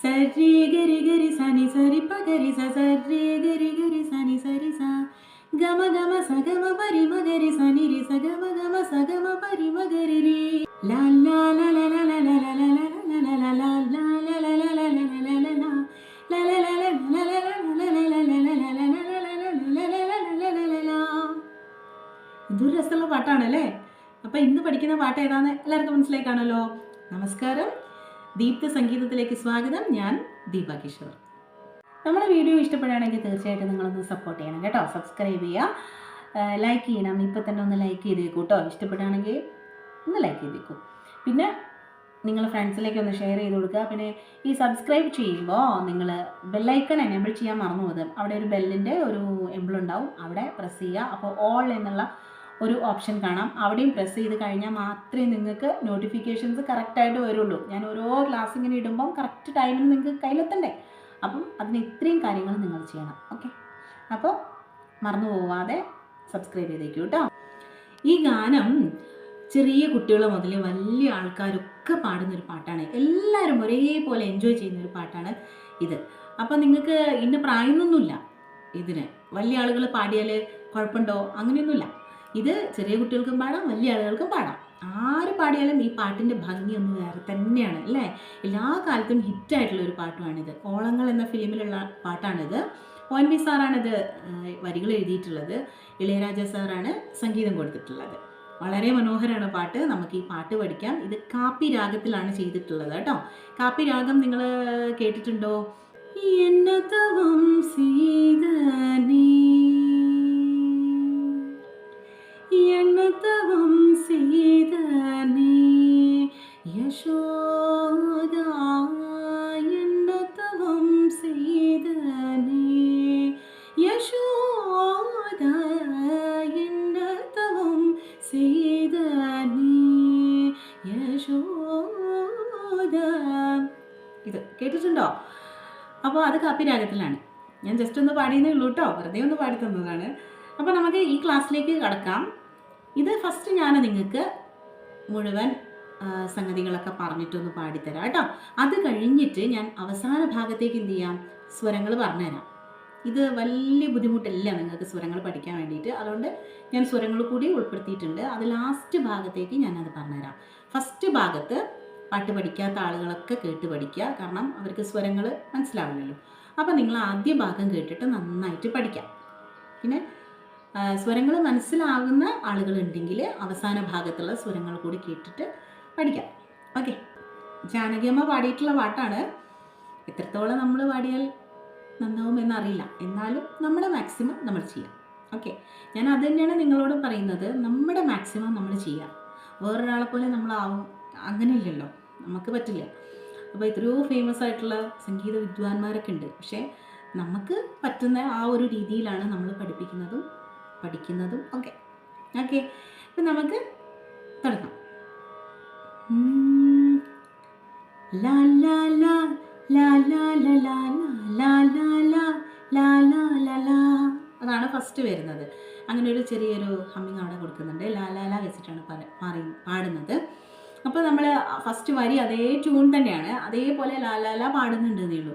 സരി ഗരി ഗരി സനി സരി പകരി സരി ഗരി ഗരി സനി സരി സ ഗമ ഗമ സഗമ ഗമ പരി മകരി സനി രി സഗമ ഗമ സഗമ പരി ഗരി രി ലാ ലാ ലാ ലാ ലാ ലാ ലാ ലാ ലാ ലാ ലാ ലാ ലാ. ഇതൊരു രസമുള്ള പാട്ടാണല്ലേ അപ്പോൾ ഇന്ന് പഠിക്കുന്ന പാട്ട് ഏതാന്ന് എല്ലാവർക്കും മനസ്സിലായി കാണുമല്ലോ നമസ്കാരം ദീപ്ത സംഗീതത്തിലേക്ക് സ്വാഗതം. ഞാൻ ദീപ കിഷോർ. നമ്മുടെ വീഡിയോ ഇഷ്ടപ്പെടുകയാണെങ്കിൽ തീർച്ചയായിട്ടും നിങ്ങളൊന്ന് സപ്പോർട്ട് ചെയ്യണം കേട്ടോ. സബ്സ്ക്രൈബ് ചെയ്യുക. ലൈക്ക് ചെയ്യണം. ഇപ്പം തന്നെ ഒന്ന് ലൈക്ക് ചെയ്തേക്കൂ കേട്ടോ. ഇഷ്ടപ്പെടുകയാണെങ്കിൽ ഒന്ന് ലൈക്ക് ചെയ്തേക്കൂ പിന്നെ നിങ്ങൾ ഫ്രണ്ട്സിലേക്ക് ഒന്ന് ഷെയർ ചെയ്ത് കൊടുക്കുക. പിന്നെ ഈ സബ്സ്ക്രൈബ് ചെയ്യുമ്പോൾ നിങ്ങൾ ബെല്ലൈക്കൺ എനേബിൾ ചെയ്യാൻ മറന്നു പോകുന്നത്. അവിടെ ഒരു ബെല്ലിന്റെ ഒരു എംബിൾ ഉണ്ടാവും. അവിടെ പ്രസ് ചെയ്യുക. അപ്പോൾ ഓൾ എന്നുള്ള ഒരു ഓപ്ഷൻ കാണാം. അവിടെയും പ്രസ് ചെയ്ത് കഴിഞ്ഞാൽ മാത്രമേ നിങ്ങൾക്ക് നോട്ടിഫിക്കേഷൻസ് കറക്റ്റായിട്ട് വരുള്ളൂ. ഞാൻ ഓരോ ക്ലാസ് ഇങ്ങനെ ഇടുമ്പം കറക്റ്റ് ടൈമിൽ നിങ്ങൾക്ക് കയ്യിലെത്തണ്ടേ? അപ്പം അതിന് ഇത്രയും കാര്യങ്ങൾ നിങ്ങൾ ചെയ്യണം. ഓക്കെ അപ്പോൾ മറന്നു പോവാതെ സബ്സ്ക്രൈബ് ചെയ്തേക്കൂ കേട്ടോ ഈ ഗാനം ചെറിയ കുട്ടികൾ മുതൽ വലിയ ആൾക്കാരൊക്കെ പാടുന്നൊരു പാട്ടാണ്. എല്ലാവരും ഒരേപോലെ എൻജോയ് ചെയ്യുന്ന ഒരു പാട്ടാണ് ഇത്. അപ്പോൾ നിങ്ങൾക്ക് ഇന്ന പ്രായമൊന്നുമില്ല ഇതിന്. വലിയ ആളുകൾ പാടിയാൽ കുഴപ്പമുണ്ടോ? അങ്ങനെയൊന്നുമില്ല. ഇത് ചെറിയ കുട്ടികൾക്കും പാടാം വലിയ ആളുകൾക്കും പാടാം. ആര് പാടിയാലും ഈ പാട്ടിന്റെ ഭംഗി ഒന്ന് വേറെ തന്നെയാണ് അല്ലേ? എല്ലാ കാലത്തും ഹിറ്റായിട്ടുള്ള ഒരു പാട്ടുമാണിത് ഓളങ്ങൾ എന്ന ഫിലിമിലുള്ള പാട്ടാണിത്. ഒ എൻ വി സാറാണിത് വരികൾ എഴുതിയിട്ടുള്ളത്. ഇളയരാജ സാറാണ് സംഗീതം കൊടുത്തിട്ടുള്ളത്. വളരെ മനോഹരമാണ് പാട്ട്. നമുക്ക് ഈ പാട്ട് പഠിക്കാം. ഇത് കാപ്പി രാഗത്തിലാണ് ചെയ്തിട്ടുള്ളത് കേട്ടോ. കാപ്പി രാഗം നിങ്ങൾ കേട്ടിട്ടുണ്ടോ? എന്നതവം സീതനീ എന്നതവം സീതനേ യശോദ എന്നതവം സീതനീ യശോദ എന്നതവം സീതനീ യശോദ. ഇത് കേട്ടിട്ടുണ്ടോ? അപ്പോൾ അത് കാപ്പി രാഗത്തിലാണ് ഞാൻ ജസ്റ്റ് ഒന്ന് പാടിയെന്നേ ഉള്ളൂ കേട്ടോ വെറുതെ ഒന്ന് പാടി തന്നതാണ് അപ്പോൾ നമുക്ക് ഈ ക്ലാസ്സിലേക്ക് കടക്കാം. ഇത് ഫസ്റ്റ് ഞാൻ നിങ്ങൾക്ക് മുഴുവൻ സംഗതികളൊക്കെ പറഞ്ഞിട്ടൊന്ന് പാടിത്തരാം കേട്ടോ. അത് കഴിഞ്ഞിട്ട് ഞാൻ അവസാന ഭാഗത്തേക്ക് എന്ത് ചെയ്യാം? സ്വരങ്ങൾ പറഞ്ഞുതരാം. ഇത് വലിയ ബുദ്ധിമുട്ടില്ല നിങ്ങൾക്ക് സ്വരങ്ങൾ പഠിക്കാൻ വേണ്ടിയിട്ട്. അതുകൊണ്ട് ഞാൻ സ്വരങ്ങൾ കൂടി ഉൾപ്പെടുത്തിയിട്ടുണ്ട്. അത് ലാസ്റ്റ് ഭാഗത്തേക്ക് ഞാനത് പറഞ്ഞുതരാം. ഫസ്റ്റ് ഭാഗത്ത് പാട്ട് പഠിക്കാത്ത ആളുകളൊക്കെ കേട്ട് പഠിക്കുക. കാരണം അവർക്ക് സ്വരങ്ങൾ മനസ്സിലാവില്ലല്ലോ. അപ്പോൾ നിങ്ങൾ ആദ്യ ഭാഗം കേട്ടിട്ട് നന്നായിട്ട് പഠിക്കാം. പിന്നെ സ്വരങ്ങൾ മനസ്സിലാകുന്ന ആളുകളുണ്ടെങ്കിൽ അവസാന ഭാഗത്തുള്ള സ്വരങ്ങൾ കൂടി കേട്ടിട്ട് പഠിക്കാം. ഓക്കെ. ജാനകിയമ്മ പാടിയിട്ടുള്ള പാട്ടാണ്. എത്രത്തോളം നമ്മൾ പാടിയാൽ നന്നാവും എന്നറിയില്ല. എന്നാലും നമ്മുടെ മാക്സിമം നമ്മൾ ചെയ്യാം. ഓക്കെ. ഞാൻ അത് തന്നെയാണ് നിങ്ങളോട് പറയുന്നത്. നമ്മുടെ മാക്സിമം നമ്മൾ ചെയ്യാം. വേറൊരാളെ പോലെ നമ്മളാവും. അങ്ങനെയില്ലല്ലോ. നമുക്ക് പറ്റില്ല. അപ്പോൾ എത്രയോ ഫേമസ് ആയിട്ടുള്ള സംഗീത വിദ്വാൻമാരൊക്കെ ഉണ്ട്. പക്ഷേ നമുക്ക് പറ്റുന്ന ആ ഒരു രീതിയിലാണ് നമ്മൾ പഠിപ്പിക്കുന്നതും പഠിക്കുന്നതും ഒക്കെ ഓക്കെ അപ്പം നമുക്ക് തുടങ്ങാം ഉം. ലാ ലാ ലാ ലാ ലാ ലാ ലാ ലാ ലാ ലാ ലാ ലാ ലാ ലാ അതാണ് ഫസ്റ്റ് വരുന്നത് അങ്ങനെ ഒരു ചെറിയൊരു ഹമ്മിങ് അവിടെ കൊടുക്കുന്നുണ്ട് ലാ ലാ ലാ വെച്ചിട്ടാണ് പല മാറി പാടുന്നത് അപ്പോൾ നമ്മൾ ഫസ്റ്റ് വരി അതേ ട്യൂൺ തന്നെയാണ് അതേപോലെ ലാ ലാ ലാ പാടുന്നുണ്ടെന്നേ ഉള്ളൂ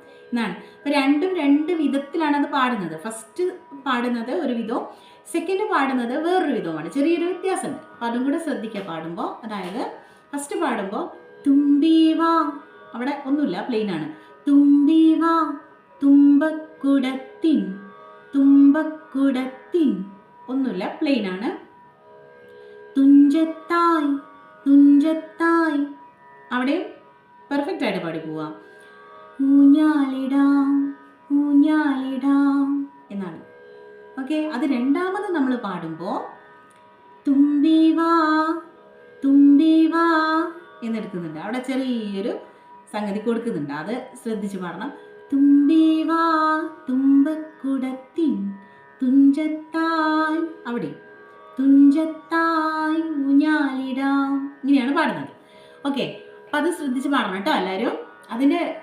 എന്നാണ്. അപ്പോൾ രണ്ടും രണ്ട് വിധത്തിലാണ് അത് പാടുന്നത്. ഫസ്റ്റ് പാടുന്നത് ഒരു വിധവും സെക്കൻഡ് പാടുന്നത് വേറൊരു വിധവുമാണ്. ചെറിയൊരു വ്യത്യാസമുണ്ട്. അപ്പോൾ അതും കൂടെ ശ്രദ്ധിക്കുക. പാടുമ്പോൾ അതായത് ഫസ്റ്റ് പാടുമ്പോൾ തുമ്പി വാ. അവിടെ ഒന്നുമില്ല പ്ലെയിൻ ആണ്. തുമ്പി വാ തുമ്പക്കുടത്തിൻ തുമ്പക്കുടത്തിൻ. ഒന്നുമില്ല പ്ലെയിൻ ആണ്. തുഞ്ചത്തായി തുഞ്ചത്തായി. അവിടെയും പെർഫെക്റ്റ് ആയിട്ട് പാടി പോവാം. ഊഞ്ഞാലിടാം ഊഞ്ഞാലിടാം എന്നാണ്. ഓക്കെ അത് രണ്ടാമത് നമ്മൾ പാടുമ്പോൾ തുമ്പി വാ തുമ്പി വാ എന്നെടുക്കുന്നുണ്ട്. അവിടെ ചെറിയൊരു സംഗതി കൊടുക്കുന്നുണ്ട്. അത് ശ്രദ്ധിച്ച് പാടണം. തുമ്പിവാ തുമ്പക്കുടത്തിൻ തുഞ്ചത്തായി അവിടെ തുഞ്ചത്തായി ഊഞ്ഞാലിടാം ഇങ്ങനെയാണ് പാടുന്നത്. ഓക്കെ അപ്പം അത് ശ്രദ്ധിച്ച് പാടണം കേട്ടോ എല്ലാവരും അതിന്റെ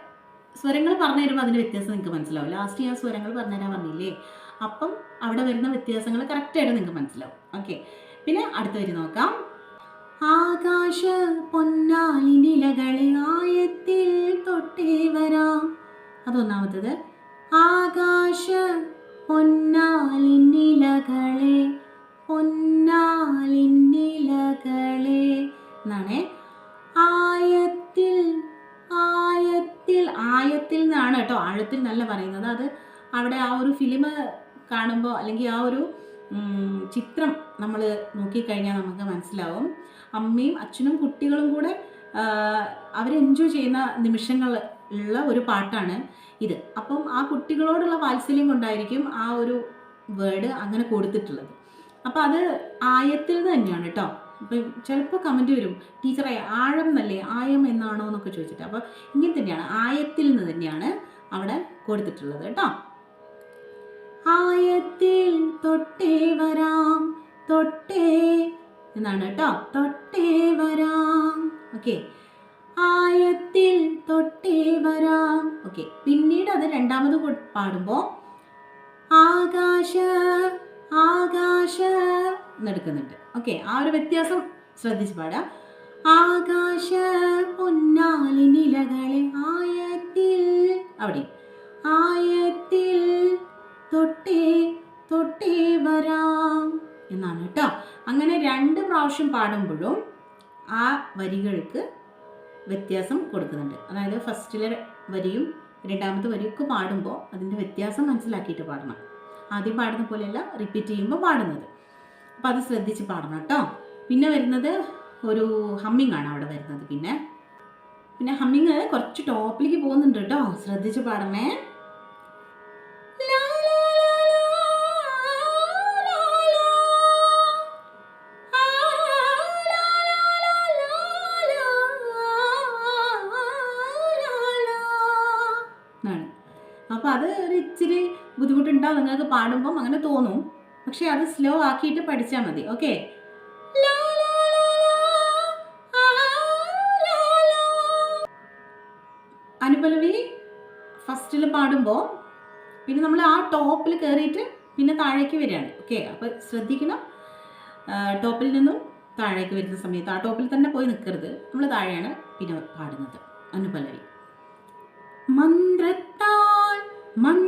സ്വരങ്ങൾ പറഞ്ഞു തരുമ്പോൾ അതിന്റെ വ്യത്യാസം നിങ്ങൾക്ക് മനസ്സിലാവും. ലാസ്റ്റ് ഞാൻ സ്വരങ്ങൾ പറഞ്ഞു പറഞ്ഞുതരാൻ പറഞ്ഞില്ലേ? അപ്പം അവിടെ വരുന്ന വ്യത്യാസങ്ങൾ കറക്റ്റായിട്ട് നിങ്ങൾക്ക് മനസ്സിലാവും. ഓക്കെ പിന്നെ അടുത്ത വരി നോക്കാം. ആകാശ പൊന്നാലിനിലകളെ ആയത്തിൽ തൊട്ടേ വരാം. അതൊന്നാമത്തത് ആകാശ പൊന്നാലിനിലകളെ കാണുമ്പോൾ അല്ലെങ്കിൽ ആ ഒരു ചിത്രം നമ്മൾ നോക്കിക്കഴിഞ്ഞാൽ നമുക്ക് മനസ്സിലാവും. അമ്മയും അച്ഛനും കുട്ടികളും കൂടെ അവർ എൻജോയ് ചെയ്യുന്ന നിമിഷങ്ങൾ ഉള്ള ഒരു പാട്ടാണ് ഇത്. അപ്പം ആ കുട്ടികളോടുള്ള വാത്സല്യം കൊണ്ടായിരിക്കും ആ ഒരു വേർഡ് അങ്ങനെ കൊടുത്തിട്ടുള്ളത്. അപ്പം അത് ആയത്തിൽ തന്നെയാണ് കേട്ടോ. അപ്പം ചിലപ്പോൾ കമന്റ് വരും ടീച്ചറെ ആഴം എന്നല്ലേ? ആയം എന്നാണോ? എന്നൊക്കെ ചോദിച്ചിട്ട്. അപ്പോൾ ഇങ്ങനെ തന്നെയാണ് ആയത്തിൽ നിന്ന് തന്നെയാണ് അവിടെ കൊടുത്തിട്ടുള്ളത് കേട്ടോ. ആയത്തിൽ തൊട്ടേ വരാം തൊട്ടേ എന്നാണ് കേട്ടോ? തൊട്ടേ വരാം. ഓക്കെ. ആയത്തിൽ തൊട്ടേ വരാം. ഓക്കെ. പിന്നീട് അത് രണ്ടാമത് പാടുമ്പോൾ ആകാശ ആകാശ എന്നെടുക്കുന്നുണ്ട്. ഓക്കെ. ആ ഒരു വ്യത്യാസം ശ്രദ്ധിച്ച് പാടാം ആകാശ പൊന്നാലി നിലകളെ ആയത്തിൽ അവിടെ. ആയത്തിൽ തൊട്ടേ തൊട്ടേ വരാം എന്നാണ് കേട്ടോ. അങ്ങനെ രണ്ട് പ്രാവശ്യം പാടുമ്പോഴും ആ വരികൾക്ക് വ്യത്യാസം കൊടുക്കുന്നുണ്ട്. അതായത് ഫസ്റ്റിലെ വരിയും രണ്ടാമത്തെ വരിയൊക്കെ പാടുമ്പോൾ അതിന്റെ വ്യത്യാസം മനസ്സിലാക്കിയിട്ട് പാടണം. ആദ്യം പാടുന്ന പോലെയല്ല റിപ്പീറ്റ് ചെയ്യുമ്പോൾ പാടുന്നത്. അപ്പോൾ അത് ശ്രദ്ധിച്ച് പാടണം കേട്ടോ. പിന്നെ വരുന്നത് ഒരു ഹമ്മിങ് ആണ് അവിടെ വരുന്നത് പിന്നെ. പിന്നെ ഹമ്മിങ് കുറച്ച് ടോപ്പിലേക്ക് പോകുന്നുണ്ട് കേട്ടോ. ശ്രദ്ധിച്ച് പാടണേ. ബുദ്ധിമുട്ടുണ്ടാവും നിങ്ങൾക്ക് പാടുമ്പം അങ്ങനെ തോന്നും. പക്ഷെ അത് സ്ലോ ആക്കിയിട്ട് പഠിച്ചാൽ മതി. ഓക്കെ അനുപലവി ഫസ്റ്റിൽ പാടുമ്പോൾ പിന്നെ നമ്മൾ ആ ടോപ്പിൽ കയറിയിട്ട് പിന്നെ താഴേക്ക് വരികയാണ്. ഓക്കെ അപ്പോൾ ശ്രദ്ധിക്കണം. ടോപ്പിൽ നിന്നും താഴേക്ക് വരുന്ന സമയത്ത് ആ ടോപ്പിൽ തന്നെ പോയി നിൽക്കരുത് നമ്മൾ താഴെയാണ് പിന്നെ പാടുന്നത്. അനുപലവി മന്ത്രത്താൽ മന്ത്രത്താൽ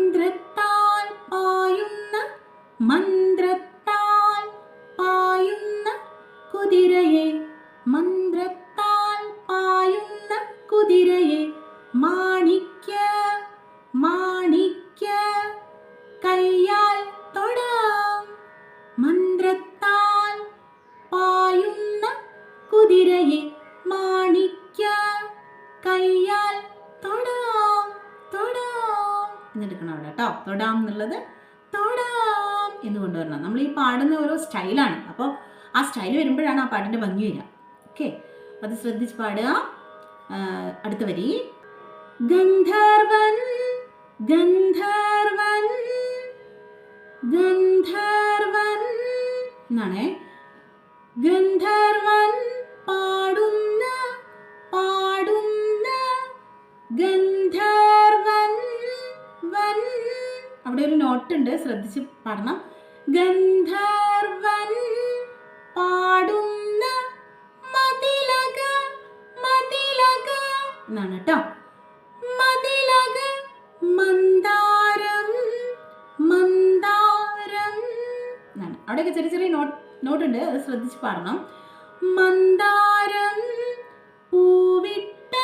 ഭംഗി വരിക ഓക്കെ അത് ശ്രദ്ധിച്ച് പാടുക. അടുത്ത വരി. ഗന്ധർവൻ ഗന്ധർവൻ ഗന്ധർവൻ എന്നാണേ. ഗന്ധർവൻ പാടുന്ന പാടുന്ന ഗന്ധർവൻ വൻ. അവിടെ ഒരു നോട്ട് ഉണ്ട് ശ്രദ്ധിച്ച് പാടണം. ഗന്ധർവൻ പാടുന്ന എന്നാണ് കേട്ടോ. മതിലക മന്ദാരം മന്ദാരം. അവിടെയൊക്കെ ചെറിയ ചെറിയ നോട്ട് നോട്ടുണ്ട്. അത് ശ്രദ്ധിച്ച് പാടണം. മന്ദാരം പൂവിട്ട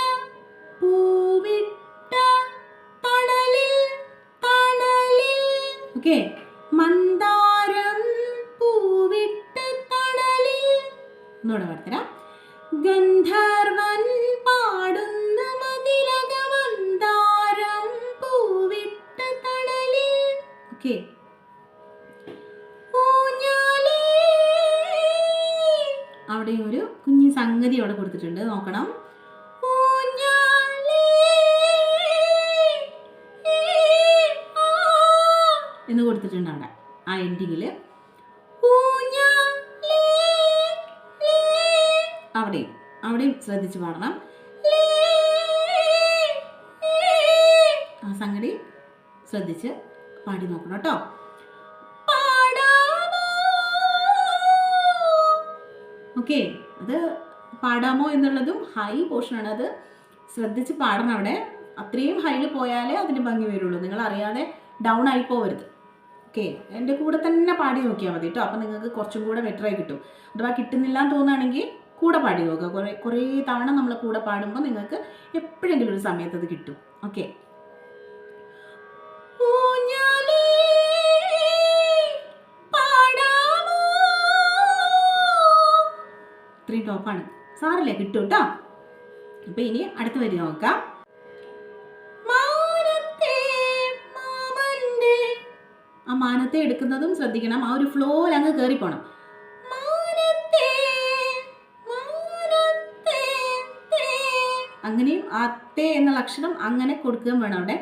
പൂവിട്ട തണലിൽ തണലിൽ. ഓക്കെ. മന്ദാരം പൂവിട്ട തണലിൽ. ഒന്നുകൂടെ പാടത്തരാം ഗന്ധർവൻ സംഗതി അവിടെ കൊടുത്തിട്ടുണ്ട്. നോക്കണം. എന്ന് കൊടുത്തിട്ടുണ്ട് അവിടെ ആ എൻഡിങ്ങിൽ അവിടെയും അവിടെയും ശ്രദ്ധിച്ച് പാടണം. ആ സംഗതി ശ്രദ്ധിച്ച് പാടി നോക്കണം കേട്ടോ. ഓക്കെ അത് പാടാമോ എന്നുള്ളതും ഹൈ പോർഷനാണ് അത് ശ്രദ്ധിച്ച് പാടണം അവിടെ. അത്രയും ഹൈയിൽ പോയാലേ അതിന് ഭംഗി വരുള്ളൂ. നിങ്ങൾ അറിയാതെ ഡൗൺ ആയി പോവരുത്. ഓക്കെ എന്റെ കൂടെ തന്നെ പാടി നോക്കിയാൽ മതി കേട്ടോ അപ്പം നിങ്ങൾക്ക് കുറച്ചും കൂടെ ബെറ്ററായി കിട്ടും. അഥവാ കിട്ടുന്നില്ല എന്ന് തോന്നുകയാണെങ്കിൽ കൂടെ പാടി നോക്കുക. കുറേ കുറേ തവണ നമ്മൾ കൂടെ പാടുമ്പോൾ നിങ്ങൾക്ക് എപ്പോഴെങ്കിലും ഒരു സമയത്ത് അത് കിട്ടും. ഓക്കെ ഇത്രയും ടോപ്പാണ് സാറില്ലേ കിട്ടും കേട്ടോ അപ്പൊ ഇനി അടുത്ത വരി നോക്കാം. ആ മാനത്തെ എടുക്കുന്നതും ശ്രദ്ധിക്കണം. ആ ഒരു ഫ്ലോയിൽ അങ്ങ് കയറി പോണം. അങ്ങനെയും ആ തേ എന്നുള്ള അക്ഷരം അങ്ങനെ കൊടുക്കുകയും വേണം അവിടെ.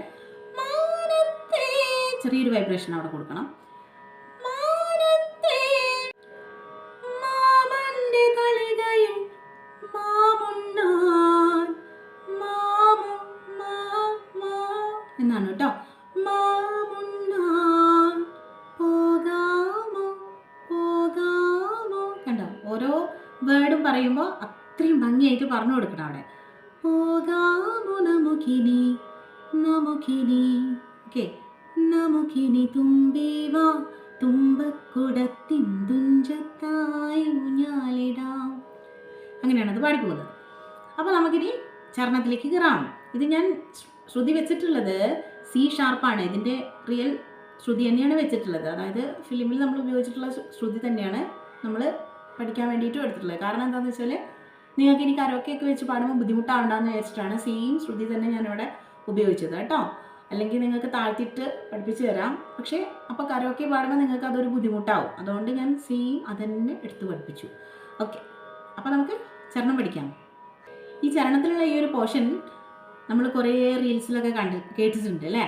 ചെറിയൊരു വൈബ്രേഷൻ അവിടെ കൊടുക്കണം. തുഞ്ചത്തായി ഊഞ്ഞാലിടാം. അങ്ങനെയാണ് അത് പാടിപ്പോകുന്നത്. അപ്പോൾ നമുക്കിനി ചരണത്തിലേക്ക് കയറാം. ഇത് ഞാൻ ശ്രുതി വെച്ചിട്ടുള്ളത് സി ഷാർപ്പാണ് ഇതിന്റെ റിയൽ ശ്രുതി തന്നെയാണ് വെച്ചിട്ടുള്ളത്. അതായത് ഫിലിമിൽ നമ്മൾ ഉപയോഗിച്ചിട്ടുള്ള ശ്രു- ശ്രുതി തന്നെയാണ് നമ്മൾ പഠിക്കാൻ വേണ്ടിയിട്ടും എടുത്തിട്ടുള്ളത്. കാരണം എന്താണെന്ന് വെച്ചാൽ നിങ്ങൾക്ക് ഇനി കരോക്കെയൊക്കെ വെച്ച് പാടുമ്പോൾ ബുദ്ധിമുട്ടാവണ്ടെന്ന് വിചാരിച്ചിട്ടാണ് സെയിം ശ്രുതി തന്നെ ഞാനിവിടെ ഉപയോഗിച്ചത് കേട്ടോ. അല്ലെങ്കിൽ നിങ്ങൾക്ക് താഴ്ത്തിയിട്ട് പഠിപ്പിച്ചു തരാം. പക്ഷേ അപ്പോൾ കരോക്കെ പാടുമ്പോൾ നിങ്ങൾക്ക് അതൊരു ബുദ്ധിമുട്ടാവും. അതുകൊണ്ട് ഞാൻ സെയിം അതന്നെ എടുത്ത് പഠിപ്പിച്ചു. ഓക്കെ അപ്പോൾ നമുക്ക് ചരണം പഠിക്കാം. ഈ ചരണത്തിലുള്ള ഈ ഒരു പോർഷൻ നമ്മൾ കുറേ റീൽസിലൊക്കെ കണ്ട് കേട്ടിട്ടുണ്ട് അല്ലേ?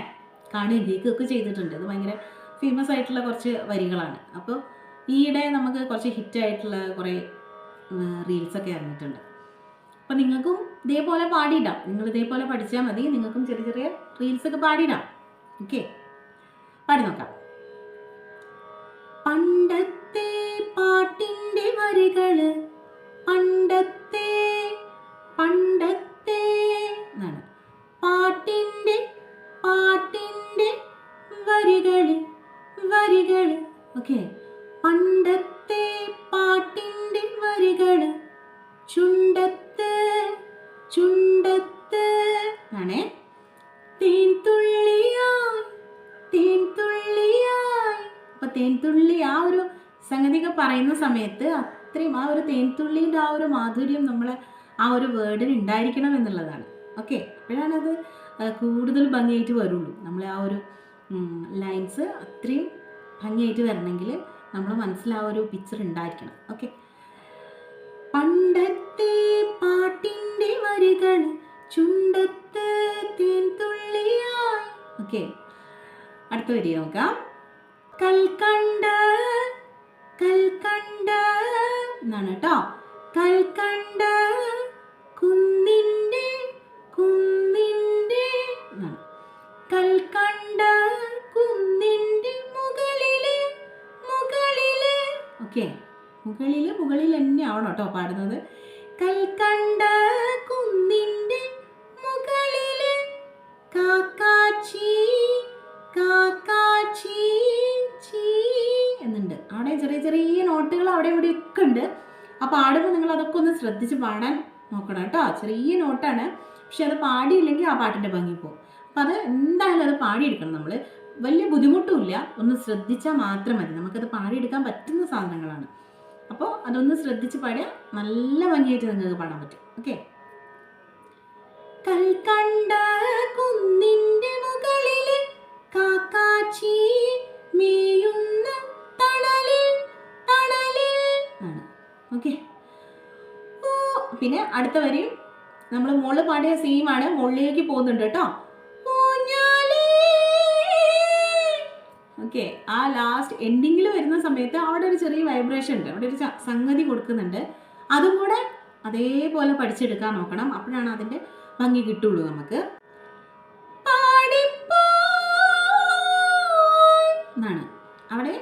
കാണുകയും കേൾക്കുകയൊക്കെ ചെയ്തിട്ടുണ്ട്. അത് ഭയങ്കര ഫേമസ് ആയിട്ടുള്ള കുറച്ച് വരികളാണ്. അപ്പോൾ ഈയിടെ നമുക്ക് കുറച്ച് ഹിറ്റായിട്ടുള്ള കുറേ റീൽസൊക്കെ ഇറങ്ങിയിട്ടുണ്ട്. അപ്പോൾ നിങ്ങൾക്കും ഇതേപോലെ പാടിയിടാം. നിങ്ങൾ ഇതേപോലെ പഠിച്ചാൽ മതി. നിങ്ങൾക്കും ചെറിയ ചെറിയ റീൽസൊക്കെ പാടിയിടാം. ഓക്കെ പാടി നോക്കാം. ഉണ്ടായിരിക്കണം എന്നുള്ളതാണ്. ഓക്കെ അപ്പോഴാണത് കൂടുതൽ ഭംഗിയായിട്ട് വരുള്ളൂ. നമ്മൾ ആ ഒരു ലൈൻസ് അത്രയും ഭംഗിയായിട്ട് വരണമെങ്കിൽ നമ്മൾ മനസ്സിൽ ആ ഒരു പിക്ചർ ഉണ്ടായിരിക്കണം. ഓക്കെ പണ്ടത്തെ പാട്ടിന്റെ വരികൾ ഓക്കെ അടുത്ത വരി നോക്കാം. കൽക്കണ്ട കൽക്കണ്ട എന്നാണ് കേട്ടോ. കൽക്കണ്ട കുന്നിന്റെ കുന്നിന്റെ കൽക്കണ്ട കുന്നിന്റെ മുകളിലെ മുകളിലെ. ഓക്കെ. മുകളിലെ മുകളിൽ തന്നെ ആവണം കേട്ടോ പാടുന്നത്. കൽക്കണ്ട കുന്നിന്റെ മുകളിലെ. കാക്കാച്ചി കാക്കാച്ചി എന്നുണ്ട്. അവിടെ ചെറിയ ചെറിയ നോട്ടുകൾ അവിടെ ഇവിടെ ഒക്കെ ഉണ്ട്. ആ പാടുമ്പോൾ നിങ്ങൾ അതൊക്കെ ഒന്ന് ശ്രദ്ധിച്ച് പാടാൻ നോക്കണം കേട്ടോ. ചെറിയ നോട്ടാണ്. പക്ഷെ അത് പാടിയില്ലെങ്കിൽ ആ പാട്ടിന്റെ ഭംഗി പോകും. അപ്പം അത് എന്തായാലും അത് പാടിയെടുക്കണം നമ്മൾ. വലിയ ബുദ്ധിമുട്ടുമില്ല. ഒന്ന് ശ്രദ്ധിച്ചാൽ മാത്രം മതി. നമുക്കത് പാടിയെടുക്കാൻ പറ്റുന്ന സാധനങ്ങളാണ്. അപ്പോൾ അതൊന്ന് ശ്രദ്ധിച്ച് പാടിയാൽ നല്ല ഭംഗിയായിട്ട് നിങ്ങൾക്ക് പാടാൻ പറ്റും. ഓക്കെ? കൽക്കണ്ട കുന്നിന്റെ മുകളിൽ കാക്കാച്ചി മേയുന്ന തണലിൽ തണലിൽ ആണ്. ഓക്കെ? പിന്നെ അടുത്ത വരെയും നമ്മൾ മുകളിൽ പാടിയ സെയിമാണ് മുകളിലേക്ക് പോകുന്നുണ്ട് കേട്ടോ. ഓക്കെ ആ ലാസ്റ്റ് എൻഡിങ്ങിൽ വരുന്ന സമയത്ത് അവിടെ ഒരു ചെറിയ വൈബ്രേഷൻ ഉണ്ട്. അവിടെ ഒരു സംഗതി കൊടുക്കുന്നുണ്ട്. അതും കൂടെ അതേപോലെ പഠിച്ചെടുക്കാൻ നോക്കണം. അപ്പോഴാണ് അതിന്റെ ഭംഗി കിട്ടുള്ളൂ നമുക്ക്. എന്നാണ്. അവിടെ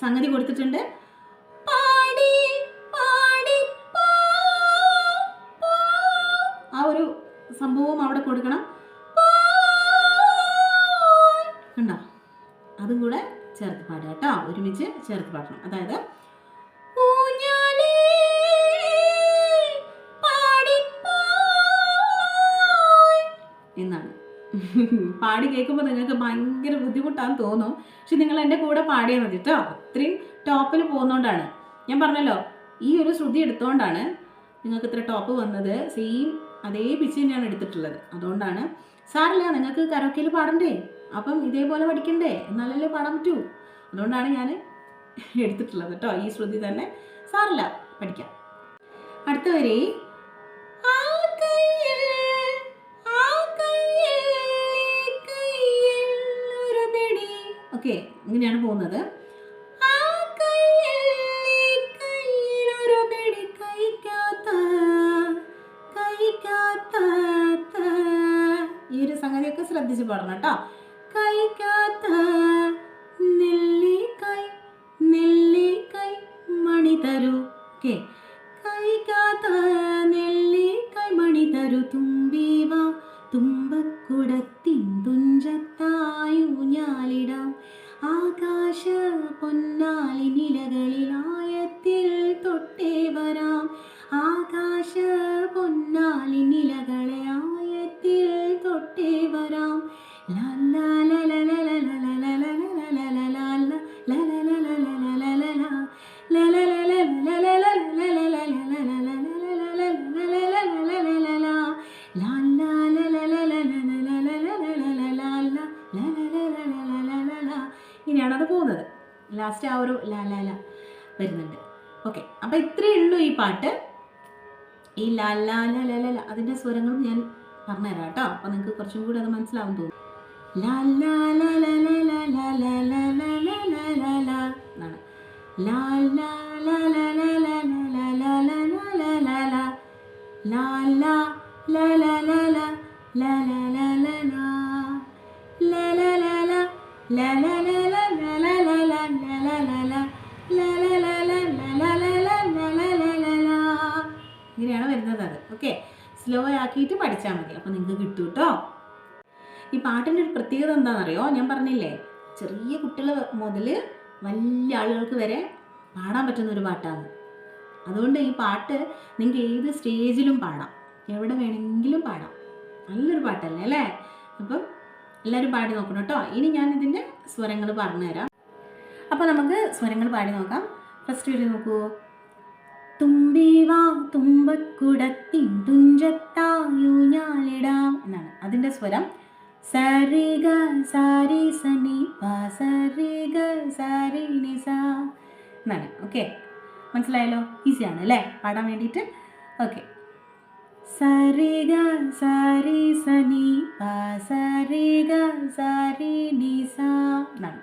സംഗതി കൊടുത്തിട്ടുണ്ട്. കൂടെ കൊടുക്കണം. കണ്ടോ? അതും കൂടെ ചേർത്ത് പാടുക കേട്ടോ. ഒരുമിച്ച് ചേർത്ത് പാടണം. അതായത് എന്നാണ്. പാടി കേൾക്കുമ്പോൾ നിങ്ങൾക്ക് ഭയങ്കര ബുദ്ധിമുട്ടാന്ന് തോന്നും. പക്ഷെ നിങ്ങൾ എന്റെ കൂടെ പാടിയാൽ മതി കേട്ടോ. അത്രയും ടോപ്പിൽ പോകുന്നോണ്ടാണ്. ഞാൻ പറഞ്ഞല്ലോ ഈ ഒരു ശ്രുതി എടുത്തോണ്ടാണ് നിങ്ങൾക്ക് ഇത്ര ടോപ്പ് വന്നത്. സെയിം അതേ പിച്ച് തന്നെയാണ് എടുത്തിട്ടുള്ളത്. അതുകൊണ്ടാണ് സാറില്ല നിങ്ങൾക്ക് കരോക്കയിൽ പാടണ്ടേ? അപ്പം ഇതേപോലെ പഠിക്കണ്ടേ? എന്നാലല്ലേ പാടാൻ പറ്റൂ? അതുകൊണ്ടാണ് ഞാൻ എടുത്തിട്ടുള്ളത് കേട്ടോ. ഈ ശ്രുതി തന്നെ സാറില്ല പഠിക്കാം. അടുത്ത വരി ഓക്കെ ഇങ്ങനെയാണ് പോകുന്നത്. ശ്രദ്ധിച്ച് പാടണം കേട്ടോ. കൈകാത്ത നെല്ലിക്കൈ നെല്ലിക്കൈ മണി തരൂ. ഉള്ളൂ ഈ പാട്ട് ഈ ലാല ലാല അതിന്റെ സ്വരങ്ങളും ഞാൻ പറഞ്ഞുതരാം കേട്ടോ അപ്പോൾ നിങ്ങൾക്ക് കുറച്ചും കൂടി അത് മനസ്സിലാവും തോന്നും ലാ ലാ ഓക്കെ? സ്ലോ ആക്കിയിട്ട് പഠിച്ചാൽ മതി. അപ്പോൾ നിങ്ങൾക്ക് കിട്ടും കേട്ടോ ഈ പാട്ടിന്റെ ഒരു പ്രത്യേകത എന്താണെന്നറിയോ ഞാൻ പറഞ്ഞില്ലേ ചെറിയ കുട്ടികൾ മുതൽ വലിയ ആളുകൾക്ക് വരെ പാടാൻ പറ്റുന്ന ഒരു പാട്ടാണ്. അതുകൊണ്ട് ഈ പാട്ട് നിങ്ങൾക്ക് ഏത് സ്റ്റേജിലും പാടാം. എവിടെ വേണമെങ്കിലും പാടാം. നല്ലൊരു പാട്ടല്ലേ അല്ലേ? അപ്പം എല്ലാവരും പാടി നോക്കണം കേട്ടോ ഇനി ഞാൻ ഇതിന്റെ സ്വരങ്ങൾ പറഞ്ഞുതരാം. അപ്പോൾ നമുക്ക് സ്വരങ്ങൾ പാടി നോക്കാം. ഫസ്റ്റ് വരെ നോക്കൂ. തുമ്പിവാ തുമ്പക്കുടത്തിൻ തുഞ്ചത്തായൂഞ്ഞാലിടാം എന്നാണ്. അതിന്റെ സ്വരം സരിഗ സാരി സനി പ സരിഗ സാരി നിസ എന്നാണ്. ഓക്കെ? മനസ്സിലായല്ലോ? ഈസിയാണ് അല്ലേ? പാടാൻ വേണ്ടിയിട്ട്? ഓക്കെ. സരിഗ സാരി സനി പ സരിഗ സാരി നിസ എന്നാണ്.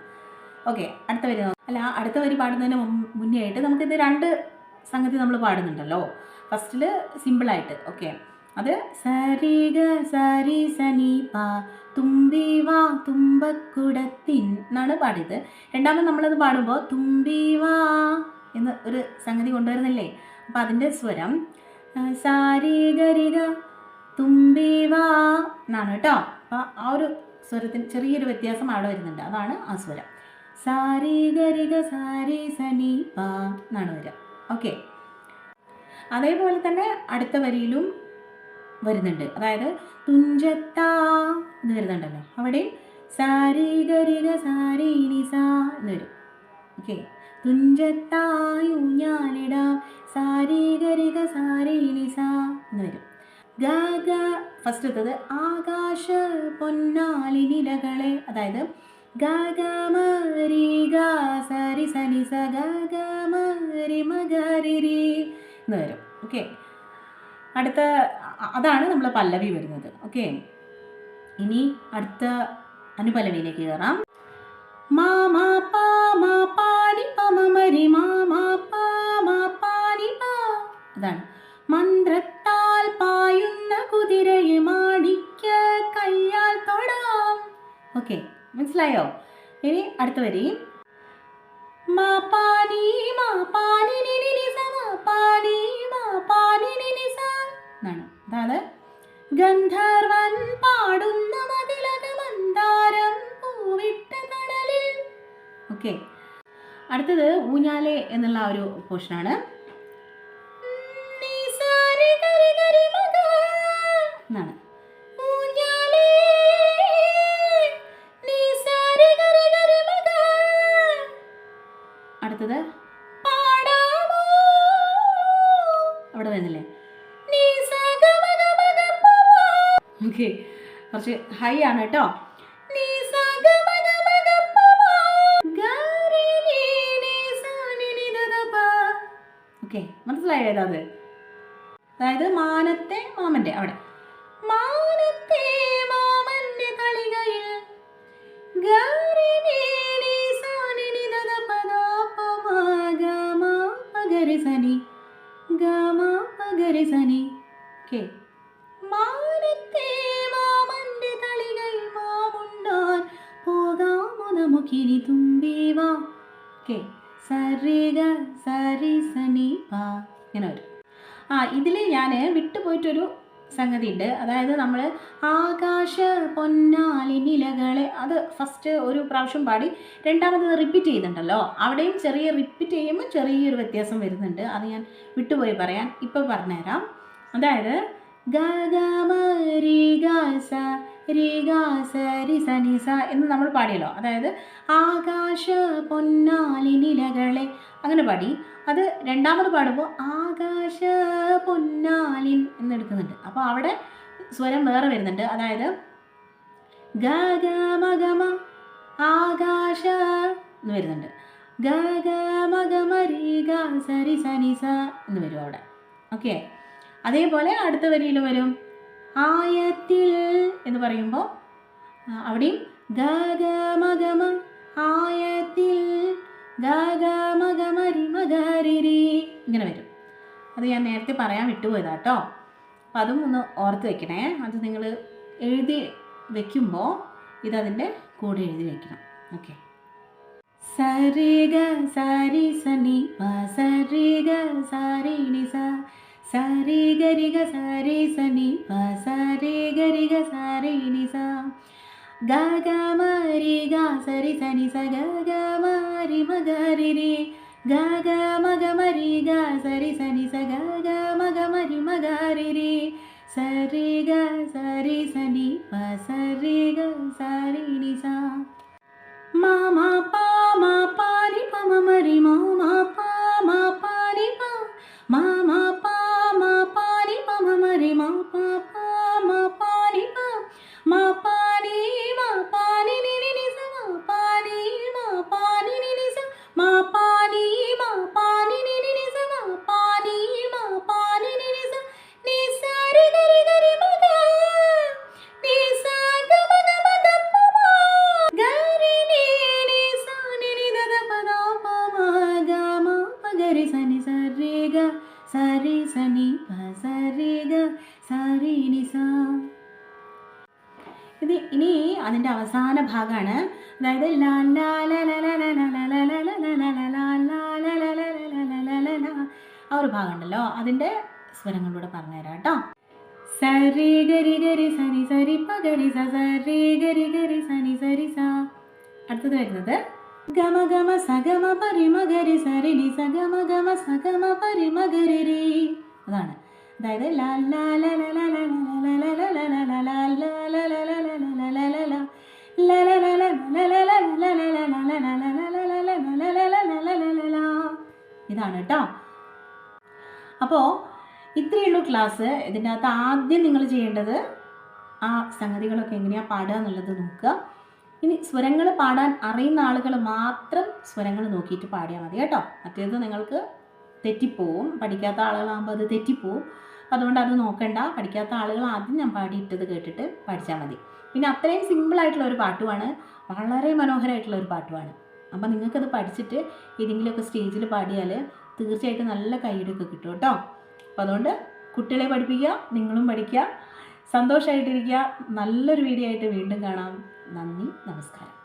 ഓക്കെ അടുത്ത വരി അല്ല അടുത്ത വരി പാടുന്നതിന് മുന്നേ ആയിട്ട് നമുക്കിത് രണ്ട് സംഗതി നമ്മൾ പാടുന്നുണ്ടല്ലോ. ഫസ്റ്റിൽ സിമ്പിളായിട്ട് ഓക്കെ. അത് സരിഗ സരി സനി പാ തുമ്പി വാ തുമ്പക്കുടത്തിൻ എന്നാണ് പാടിയത്. രണ്ടാമത് നമ്മളത് പാടുമ്പോൾ തുമ്പി വാ എന്ന് ഒരു സംഗതി കൊണ്ടുവരുന്നില്ലേ? അപ്പം അതിന്റെ സ്വരം സാരി തുമ്പി വാ എന്നാണ് കേട്ടോ. അപ്പം ആ ഒരു സ്വരത്തിന് ചെറിയൊരു വ്യത്യാസം അവിടെ വരുന്നുണ്ട്. അതാണ് ആ സ്വരം. സാരി ഗരിക സാരി സനി പാ എന്നാണ് വരിക. ഓക്കെ. അതേപോലെ തന്നെ അടുത്ത വരിയിലും വരുന്നുണ്ട്. അതായത് തുഞ്ചത്ത എന്ന് വരുന്നുണ്ടല്ലോ. അവിടെ സാരി ഗരിക സാരി നിസ എന്ന് വരും. ഓക്കെ. തുഞ്ചത്തായൂഞ്ഞാലിടാം സാരി ഗരിക സാരി നിസ എന്ന് വരും. ഗ ഗ ഫസ്റ്റ് എടുത്തത് ആകാശ പൊന്നാലി നിലകളെ. അതായത് ഗ ഗ മരി സരി സനി സ ഗ ഗ മരി മഗരി എന്ന് വരും ഓക്കെ അടുത്ത അതാണ് നമ്മൾ പല്ലവി വരുന്നത്. ഓക്കെ ഇനി അടുത്ത അനുപല്ലവിയിലേക്ക് കയറാം. പാ മാ പാനി പമമരി മാമാ പാ മാ പാനി പാ. അതാണ്. മന്ത്രത്താൽ പായുന്ന കുതിരയെ മാടിക്ക കയ്യാൽ തൊടാം. ഓക്കെ മനസ്സിലായോ? ഇനി അടുത്ത വരി. ാണ് അതാണ് ഗന്ധർവൻ പാടുന്ന മതിലക മന്ദാരം പൂവിട്ട കടലിൽ ഓക്കെ. അടുത്തത് ഊഞ്ഞാലെ എന്നുള്ള ഒരു പോർഷനാണ് ഹൈ ആണ് കേട്ടോ ഓക്കെ മനസ്സിലായത് അത് അതായത് മാനത്തെ മാമന്റെ അവിടെ. സംഗതി ഉണ്ട് അതായത് നമ്മൾ ആകാശ പൊന്നാലി നിലകളെ അത് ഫസ്റ്റ് ഒരു പ്രാവശ്യം പാടി രണ്ടാമത് റിപ്പീറ്റ് ചെയ്യുന്നുണ്ടല്ലോ. അവിടെയും ചെറിയ റിപ്പീറ്റ് ചെയ്യുമ്പോൾ ചെറിയൊരു വ്യത്യാസം വരുന്നുണ്ട്. അത് ഞാൻ വിട്ടുപോയി പറയാൻ ഇപ്പോൾ പറഞ്ഞുതരാം. അതായത് ഗ എന്ന് നമ്മൾ പാടിയല്ലോ. അതായത് ആകാശ പൊന്നാലി നിലകളെ അങ്ങനെ പാടി. അത് രണ്ടാമത് പാടുമ്പോൾ ആകാശ പൊന്നാലിൻ എന്നെടുക്കുന്നുണ്ട്. അപ്പോൾ അവിടെ സ്വരം വേറെ വരുന്നുണ്ട്. അതായത് ഗ ഗ ആകാശ എന്ന് വരുന്നുണ്ട്. ഗ ഗ മ ഗ മ രി ഗ സ എന്ന് വരും അവിടെ. ഓക്കെ? അതേപോലെ അടുത്ത വരിയിൽ വരും. ആയത്തിൽ എന്ന് പറയുമ്പോൾ അവിടെയും ഗ ഗ ആയത്തിൽ ഗ ഗ ഇങ്ങനെ വരും. അത് ഞാൻ നേരത്തെ പറയാൻ വിട്ടുപോയതാ കേട്ടോ അപ്പം അതും ഒന്ന് ഓർത്ത് വെക്കണേ. അത് നിങ്ങൾ എഴുതി വെക്കുമ്പോൾ ഇതതിന്റെ കൂടെ എഴുതി വെക്കണം. ഓക്കെ. സരി ഗ സരി സനി പ സാരി ഗ സരി സ സരി സനി സരി ഗരി ഗ സരി നി സ ഗ ഗ മരി ഗ സരി സനി സ ഗ ഗ മരി രി മ ഗ രി గా గా మగ మరి గా సరి సని స గా గా మగ మరి మగ రిరి సరి గా సరి సని ప సరి గా సరి ని సా. మా మా పా మా పా రి ప మ మరి మా మా పా మా పా రి ప. మా మా పా మా పా రి ప మ మరి మా పా పా మా పా రి ప. మా పా ല ഭാഗമാണ് അതായത് ആ ഒരു ഭാഗം ഉണ്ടല്ലോ അതിന്റെ സ്വരങ്ങളിലൂടെ പറഞ്ഞുതരാം കേട്ടോ സരി ഗരി ഗരി സരി പ ഗരി സ സരി ഗരി ഗരി സനി സരി സ അടുത്തത് വരുന്നത് ഗമ ഗമ സഗമ പരിമ ഗരി സരി നി സഗമ ഗമ സഗമ പരിമ ഗരി അതാണ് അതായത് ലാ ലാ ലാ ലാ ലാ ലാ ലാ ലാ ലാ ലാ ലാ ലാ ലാ ലാ ലാ ലാ ലാ ല ഇതാണ് കേട്ടോ. അപ്പോൾ ഇത്രയുള്ളൂ ക്ലാസ് ഇതിന്റെ അകത്ത് ആദ്യം നിങ്ങൾ ചെയ്യേണ്ടത് ആ സംഗതികളൊക്കെ എങ്ങനെയാണ് പാടുക എന്നുള്ളത് നോക്കുക. ഇനി സ്വരങ്ങൾ പാടാൻ അറിയുന്ന ആളുകൾ മാത്രം സ്വരങ്ങൾ നോക്കിയിട്ട് പാടിയാൽ മതി കേട്ടോ. മറ്റേത് നിങ്ങൾക്ക് തെറ്റിപ്പോവും. പഠിക്കാത്ത ആളുകളാകുമ്പോൾ അത് തെറ്റിപ്പോവും. അതുകൊണ്ട് അത് നോക്കണ്ട. പഠിക്കാത്ത ആളുകൾ ആദ്യം ഞാൻ പാടിയിട്ടത് കേട്ടിട്ട് പഠിച്ചാൽ മതി. പിന്നെ അത്രയും സിമ്പിളായിട്ടുള്ള ഒരു പാട്ടുമാണ്. വളരെ മനോഹരമായിട്ടുള്ള ഒരു പാട്ടുമാണ്. അപ്പം നിങ്ങൾക്കത് പഠിച്ചിട്ട് ഏതെങ്കിലുമൊക്കെ സ്റ്റേജിൽ പാടിയാൽ തീർച്ചയായിട്ടും നല്ല കൈയ്യടിയൊക്കെ കിട്ടും കേട്ടോ. അപ്പോൾ അതുകൊണ്ട് കുട്ടികളെ പഠിപ്പിക്കുക നിങ്ങളും പഠിക്കുക. സന്തോഷമായിട്ടിരിക്കുക നല്ലൊരു വീഡിയോ ആയിട്ട് വീണ്ടും കാണാം. നന്ദി നമസ്കാരം.